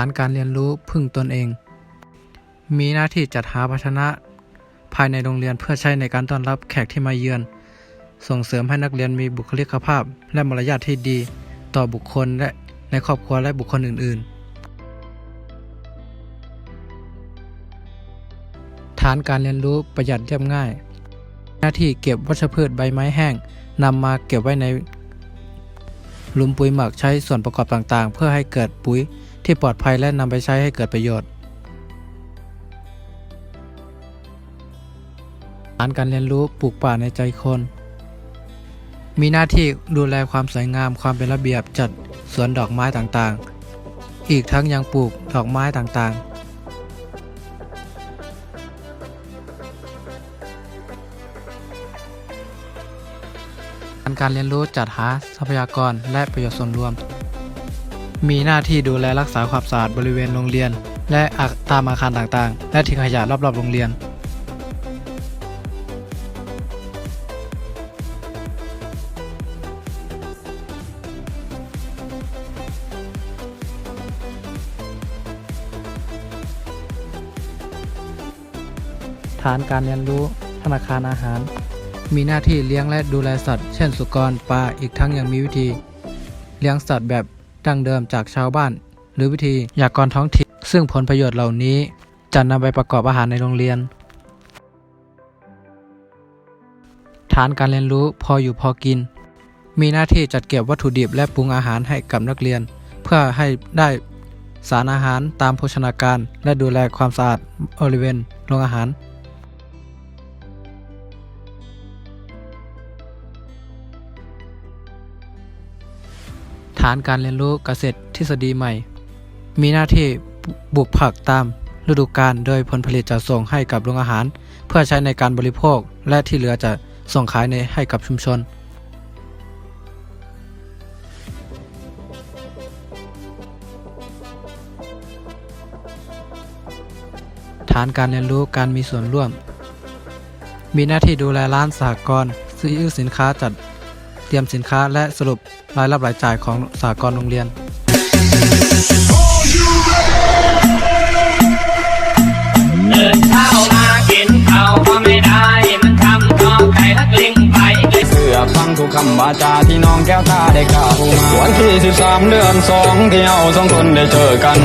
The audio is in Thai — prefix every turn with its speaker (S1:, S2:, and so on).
S1: านการเรียนรู้พึ่งตนเอง มีหน้าที่จัดหาภาชนะ ภายในโรงเรียนเพื่อใช้ในการต้อนรับแขกที่มาเยือน ส่งเสริมให้นักเรียนมีบุคลิกภาพ และมารยาทที่ดี ต่อบุคคลและในครอบครัวและบุคคลอื่น ๆ ฐานการเรียนรู้ประหยัดเรียบง่าย หน้าที่เก็บวัชพืชใบไม้แห้งนำมาเก็บไว้ใน หลุมปุ๋ยหมักใช้ส่วนประกอบต่างๆ เพื่อให้เกิดปุ๋ยที่ปลอดภัยและนำไปใช้ให้เกิดประโยชน์ฐานการเรียนรู้ปลูกป่าในใจคน มีหน้าที่ดูแลความสวยงามความเป็นระเบียบจัดสวนดอกไม้ต่างๆ อีกทั้งยังปลูกดอกไม้ต่างๆ การเรียนรู้จัดหาทรัพยากรและประโยชน์ส่วนรวม มีหน้าที่ดูแลรักษาความสะอาดบริเวณโรงเรียน และอาตามอาคารต่างๆ และทิ้งขยะรอบๆ โรงเรียน ฐานการเรียนรู้ ธนาคารอาหาร มีหน้าที่เลี้ยงและดูแลสัตว์ เช่นสุกรปลาอีกทั้งยังมีวิธี เลี้ยงสัตว์แบบดั้งเดิมจากชาวบ้าน หรือวิธียากรท้องถิ่นซึ่งผลประโยชน์เหล่านี้จะนำไปประกอบอาหารในโรงเรียน ฐานการเรียนรู้พออยู่พอกิน มีหน้าที่จัดเก็บวัตถุดิบและปรุงอาหารให้กับนักเรียน เพื่อให้ได้สารอาหารตามโภชนาการ และดูแลความสะอาดบริเวณโรงอาหารานการเรียนรู้เกษตรทฤษฎีใหม่ มีหน้าที่ปลูกผักตามฤดูกาลโดยผลผลิตจะส่งให้กับโรงอาหาร เพื่อใช้ในการบริโภคและที่เหลือจะส่งขายในให้กับชุมชน ฐานการเรียนรู้การมีส่วนร่วม มีหน้าที่ดูแลร้านสหกรณ์ซื้อสินค้าจัด รียมสินค้าและสรุปรายรับรายจ่ายของสหกรณ์โรงเรียน
S2: เดินเข้ามากินข้าวก็ไม่ได้ มันทำท้องไก่ทักลิงไป
S3: เสือฟังทุกคำวาจาที่น้องแก้วตาได้กล่าวมาวันที่ 13 เดือนสองที่เอาสองคนได้เจอกัน